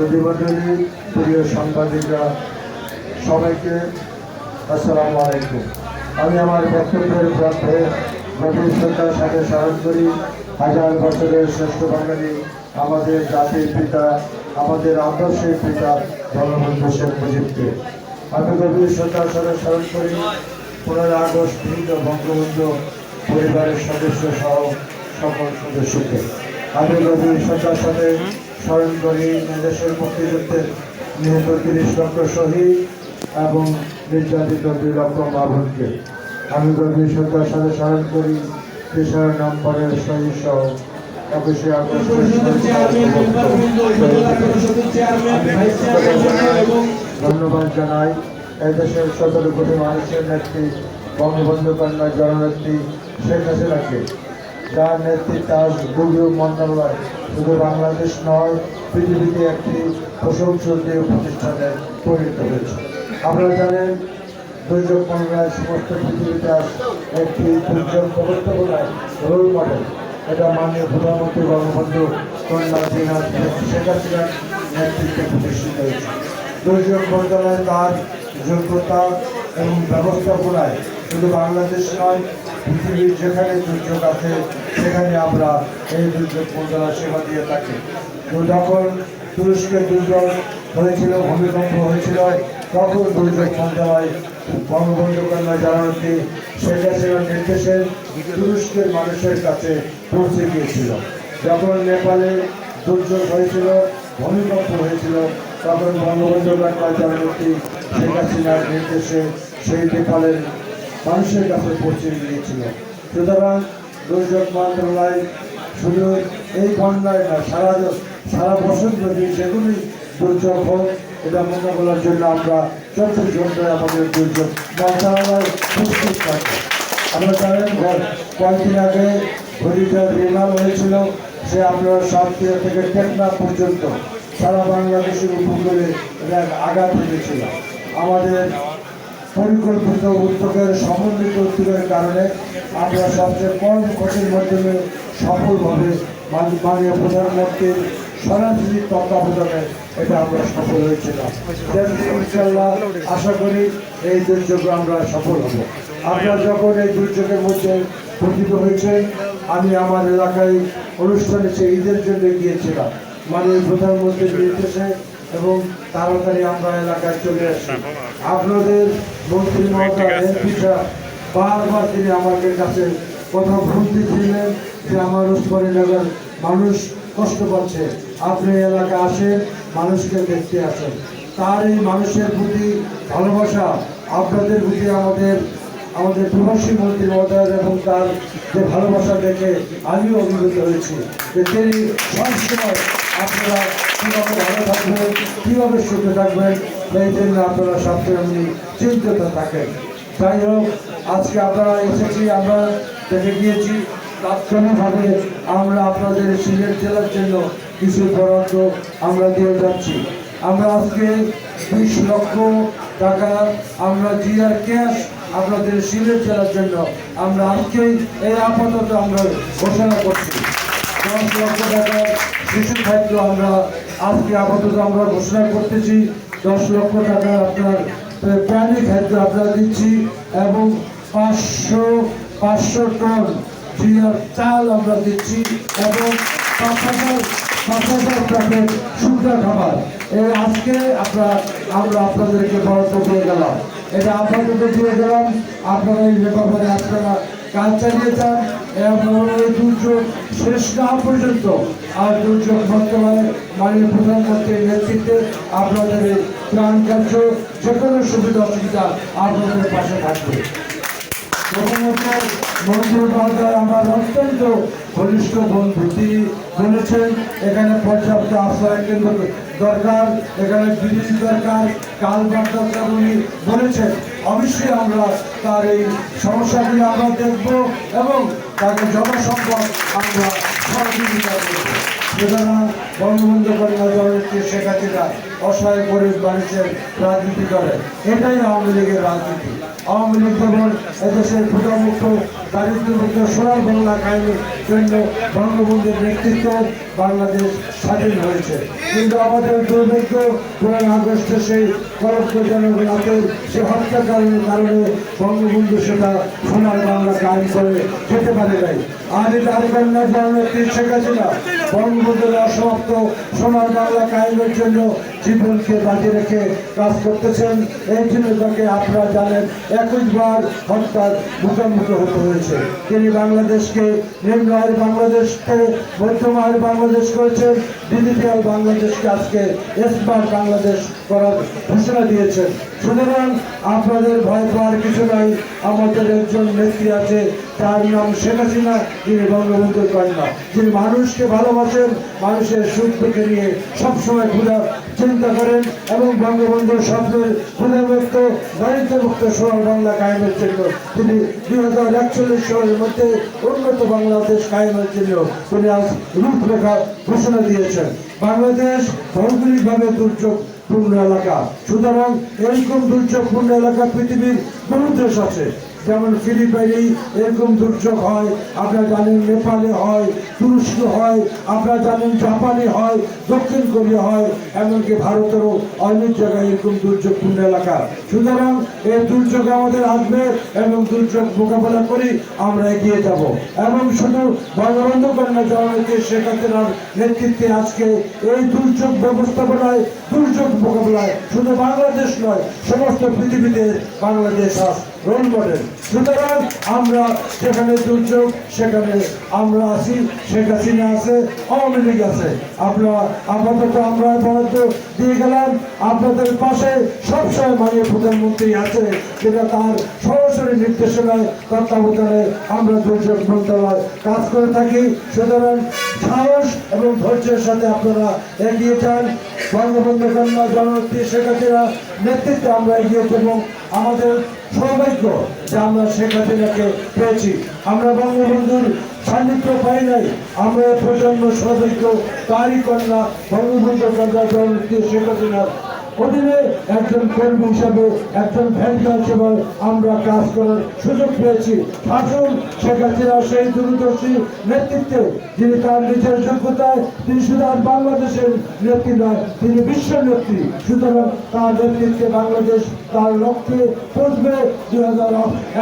সুদীমণ্ডলী প্রিয় সাংবাদিকরা সবাইকে আসসালামু আলাইকুম। আমি আমার বক্তব্যের গ্রন্থে গভীর শ্রদ্ধার সাথে স্মরণ করি। হাজার বছরের শ্রেষ্ঠ বাঙালি আমাদের জাতির পিতা, আমাদের আদর্শের পিতা জনবন্ধু শেখ মুজিবকে। আমি গভীর শ্রদ্ধার সাথে স্মরণ করি। পনেরো আগস্ট শহীদ বঙ্গবন্ধু পরিবারের সদস্য সহ সকল সদস্যকে। আমি গভীর শ্রদ্ধার সাথে স্মরণ করি দেশের মুক্তিযুদ্ধের নিহত তিরিশ লক্ষ শহীদ এবং নির্যাতিত দুই লক্ষ মাভনকে আমি গভীর শ্রদ্ধার সাথে স্মরণ করি তেসরা নম্বরের শহীদ সহ ধন্যবাদ জানাই। এদেশের সতেরো কোটি মানুষের নেত্রী, বঙ্গবন্ধু কন্যা জননেত্রী শেখ হাসিনাকে। যার নেতৃত্বে আজ গুরু মন্ত্রণালয় শুধু বাংলাদেশ নয়, পৃথিবীতে একটি প্রশংসনীয় প্রতিষ্ঠানে পরিণত হয়েছে। আপনারা জানেন, দুর্যোগ মন্ত্রণালয় সমস্ত পৃথিবীতে একটি দুর্যোগ ব্যবস্থাপনায় রোল মডেল এটা মাননীয় প্রধানমন্ত্রী বঙ্গবন্ধু কন্যা দিনাথ শেখ হাসিনার নেতৃত্বে প্রতিষ্ঠিত হয়েছে। দুর্যোগ মন্ত্রণালয় তার যোগ্যতা এবং ব্যবস্থাপনায় শুধু বাংলাদেশ নয়, পৃথিবীর যেখানে দুর্যোগ আছে, সেখানে আমরা এই দুর্যোগ মন্ত্রণালয় সেবা দিয়ে থাকি। তো যখন তুরস্কে দুর্যোগ হয়েছিল, ভূমিকম্প হয়েছিল, তখন দুর্যোগ মন্ত্রণালয় বঙ্গবন্ধু কন্যা জানানোটি শেখ হাসিনার নির্দেশে তুরস্কের মানুষের কাছে পৌঁছে গিয়েছিল। যখন নেপালে দুর্যোগ হয়েছিল, ভূমিকম্প হয়েছিল, তখন বঙ্গবন্ধু কন্যা জানানোটি নির্দেশে সেই মানুষের কাছে সুতরাং শুধু এই না সারা সারা বছর যেগুলি দুর্যোগ এটা জন্য আমরা আমাদের আমরা কয়েকদিন আগে হয়েছিল, সে আপনার সাতক্ষীরা থেকে টেকনা পর্যন্ত সারা বাংলাদেশের উপকূলে আঘাত এনেছিল আমাদের পরিকল্পিত উদ্যোগের সমন্বিত উদ্যোগের কারণে আমরা সবচেয়ে কম ক্ষতির মাধ্যমে সফলভাবে মান- মাননীয় প্রধানমন্ত্রীর সরাসরি তত্ত্বাবধানে এটা আমরা সফল হয়েছিলাম। ইনশাল্লাহ আশা করি এই দুর্যোগে আমরা সফল হব। আপনারা যখন এই দুর্যোগের মধ্যে পতিত হয়েছেন, আমি আমার এলাকায় অনুষ্ঠানে সে ঈদের জন্য গিয়েছিলাম। মাননীয় প্রধানমন্ত্রীর নির্দেশে এবং তাড়াতাড়ি আমরা এলাকায় চলে আসি। আপনাদের মন্ত্রী মহোদয় এমপিরা বারবার তিনি আমাদের কাছে কথা ভুলতে ছিলেন যে আমার উসমান এলাকার মানুষ কষ্ট পাচ্ছে। আপনি এলাকা আসেন মানুষকে দেখতে আসেন। তার এই মানুষের প্রতি ভালোবাসা আপনাদের প্রতি আমাদের আমাদের প্রবাসী মন্ত্রী মহোদয় এবং তার যে ভালোবাসা দেখে আমিও অভিভূত হয়েছি। যে তিনি সবসময় আপনারা কীভাবে ভালো থাকবেন, কীভাবে সুখে থাকবেন, সেই জন্য আপনারা সবসময় এমনি চিন্তিত থাকেন। যাই হোক, আজকে আপনারা এসেছি, আমরা দেখে গিয়েছি, তাৎক্ষণিকভাবে আমরা আপনাদের সিলেট জেলার জন্য কিছু বরাদ্দ আমরা দিয়ে যাচ্ছি। আমরা আজকে বিশ লক্ষ টাকা আমরা জিআর ক্যাশ আপনাদের সিলেট জেলার জন্য আমরা আজকেই এই আপাতত আমরা ঘোষণা করছি। দশ লক্ষ টাকার শিশু খাদ্য আমরা আজকে আপাতত আমরা ঘোষণা করতেছি। দশ লক্ষ টাকা আপনার প্রাণী খাদ্য আমরা দিচ্ছি এবং পাঁচশো পাঁচশো টন জিয়ার চাল আমরা দিচ্ছি এবং পাঁচ হাজার পাঁচ হাজার প্যাকেট শুকনো খাবার এই আজকে আপনার আমরা আপনাদেরকে বরাদ্দ দিয়ে গেলাম। এটা আপাতত দিয়ে গেলাম। আপনারা এই ব্যাপারে আপনারা কাজ চালিয়ে যান পর্যন্ত আর নেতৃত্বে আপনাদের ত্রাণ কার্য যে কোনো সুবিধা অসুবিধা আপনাদের পাশে থাকবে। প্রথমত মন্ত্রী মহোদয় আমার অত্যন্ত ঘনিষ্ঠ বন্ধু। তিনি বলেছেন, এখানে পর্যাপ্ত আশ্রয় কেন্দ্র দরকার, এখানে ব্রিজ দরকার কালবার দরকার উনি বলেছেন। অবশ্যই আমরা তার এই সমস্যাগুলি আমরা দেখব এবং তাকে যথাসম্ভব আমরা সহযোগিতা করব। বঙ্গবন্ধু কন্যা জননেত্রী শেখ অসহায় গরিব মানুষের রাজনীতি করে। এটাই আওয়ামী লীগের রাজনীতি। আওয়ামী লীগ যেমন এদেশের ক্ষুদামুক্ত দারিদ্রমুক্ত সোনার বাংলা কায়েমের জন্য বঙ্গবন্ধুর নেতৃত্বে বাংলাদেশ স্বাধীন হয়েছে। কিন্তু আমাদের দুর্ভাগ্য পনেরো আগস্টে সেই কলঙ্কজনক রাতে সে হত্যাকারণের কারণে বঙ্গবন্ধু সেটা সোনার বাংলা কায়েম করে যেতে পারে নাই। আর এটা আরেকন্যা জননেত্রী শেখ হাসিনা বঙ্গবন্ধুর অসমাপ্ত সোনার বাংলা কায়েমের জন্য জীবনকে বাজি রেখে কাজ করতেছেন। এই জন্য তাকে আপনারা জানেন একুশবার হত্যার মুখোমুখি হতে হয়েছে। তিনি বাংলাদেশকে নিম্ন আয়ের বাংলাদেশকে মধ্যম আয়ের বাংলাদেশ করেছেন। ডিজিটাল বাংলাদেশকে আজকে স্মার্ট বাংলাদেশ করার ঘোষণা দিয়েছেন। সুতরাং আপনাদের ভয় পাওয়ার কিছু নাই, আমাদের একজন নেত্রী আছে, তার নাম শেখ হাসিনা, যিনি বঙ্গবন্ধুর কন্যা। যিনি মানুষকে ভালোবাসেন, মানুষের সুখ দুঃখে নিয়ে সবসময় ক্ষুধা চিন্তা করেন এবং বঙ্গবন্ধুর স্বপ্নের ক্ষুধামুক্ত দারিদ্রমুক্ত সোনার বাংলা কায়েমের জন্য তিনি দুই হাজার একচল্লিশ সালের মধ্যে উন্নত বাংলাদেশ কায়েমের জন্য তিনি আজ রূপরেখা ঘোষণা দিয়েছেন। বাংলাদেশ ভৌগোলিকভাবে দুর্যোগ পূর্ণ এলাকা। সুতরাং এরকম দুর্যোগপূর্ণ এলাকা পৃথিবীর বহু দেশ আছে যেমন ফিলিপাইনে এরকম দুর্যোগ হয়, আপনারা জানেন নেপালে হয়, তুরস্ক হয়, আপনারা জানেন জাপানে হয়, দক্ষিণ কোরিয়া হয়, এমনকি ভারতেরও অনেক জায়গায় এরকম দুর্যোগপূর্ণ এলাকা। সুতরাং এই দুর্যোগ আমাদের আসবে এবং দুর্যোগ মোকাবেলা করি আমরা এগিয়ে যাব। এবং শুধু বঙ্গবন্ধু কন্যা জননেত্রী শেখ হাসিনার নেতৃত্বে আজকে এই দুর্যোগ ব্যবস্থাপনায়, দুর্যোগ মোকাবেলায় শুধু বাংলাদেশ নয়, সমস্ত পৃথিবীতে বাংলাদেশ আজ রোল মডেল সুতরাং আমরা সেখানে দুর্যোগ, সেখানে আমরা আছি, শেখ হাসিনা আছে, আওয়ামী লীগ আছে। আপনারা, আপাতত আমরা বরাদ্দ দিয়ে গেলাম। আপনাদের পাশে সবসময় মাননীয় প্রধানমন্ত্রী আছে, যেটা তার সরাসরি নির্দেশনায় তত্ত্বাবধানে আমরা দুর্যোগ মন্ত্রণালয় কাজ করে থাকি। সুতরাং সাহস এবং ধৈর্যের সাথে আপনারা এগিয়ে যান। বঙ্গবন্ধু কন্যা জননেত্রী শেখ হাসিনা নেতৃত্বে আমরা এগিয়ে এবং আমাদের সৌভাগ্য যে আমরা শেখ হাসিনাকে পেয়েছি। আমরা বঙ্গবন্ধুর সান্নিধ্য পাই নাই। আমরা প্রজন্ম সৌভাগ্য তারই কন্যা বঙ্গবন্ধু কন্যা জননেত্রী শেখ হাসিনার অধীনে একজন কর্মী হিসাবে, একজন ভ্যানকা হিসেবে আমরা কাজ করার সুযোগ পেয়েছি। আসুন শেখ হাসিনা সেই দূরদর্শী নেতৃত্বে যিনি তার নিজের যোগ্যতায় তিনি শুধু আর বাংলাদেশের নেত্রী নয়, তিনি বিশ্ব নেত্রী। সুতরাং তার নেতৃত্বে বাংলাদেশ তার লক্ষ্যে পৌঁছবে দুই হাজার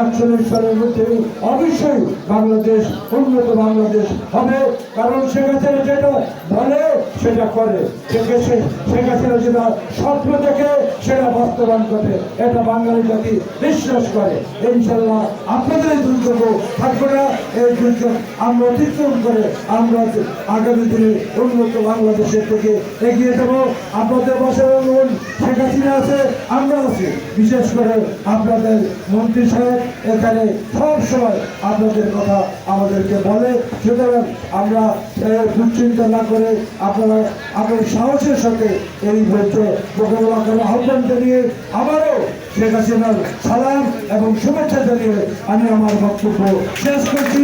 একচল্লিশ সালের মধ্যে অবশ্যই বাংলাদেশ, উন্নত বাংলাদেশ হবে। কারণ শেখ হাসিনা যেটা বলে, সেটা করে। শেখ হাসিনা যেটা স্বপ্ন দেখে, সেটা বাস্তবায়ন করে। এটা বাঙালি জাতি বিশ্বাস করে। ইনশাল্লাহ আপনাদের দুর্যোগ থাকবে না। এই দুর্যোগ আমরা অতিক্রম করে আমরা আগামী দিনে উন্নত বাংলাদেশের থেকে এগিয়ে যাব। আপনাদের অনুমান শেখ হাসিনা আছে, আমরা আছি। বিশেষ করে আপনাদের মন্ত্রী সাহেব, এখানে সব সময় আপনাদের কথা আমাদেরকে বলে। সুতরাং আমরা দুশ্চিন্তা না করে আপনারা আপনার সাহসের সাথে এই ধৈর্য মোকাবেলা করার আহ্বান জানিয়ে আবারও শেখ হাসিনার সালাম এবং শুভেচ্ছা জানিয়ে আমি আমার বক্তব্য শেষ করছি।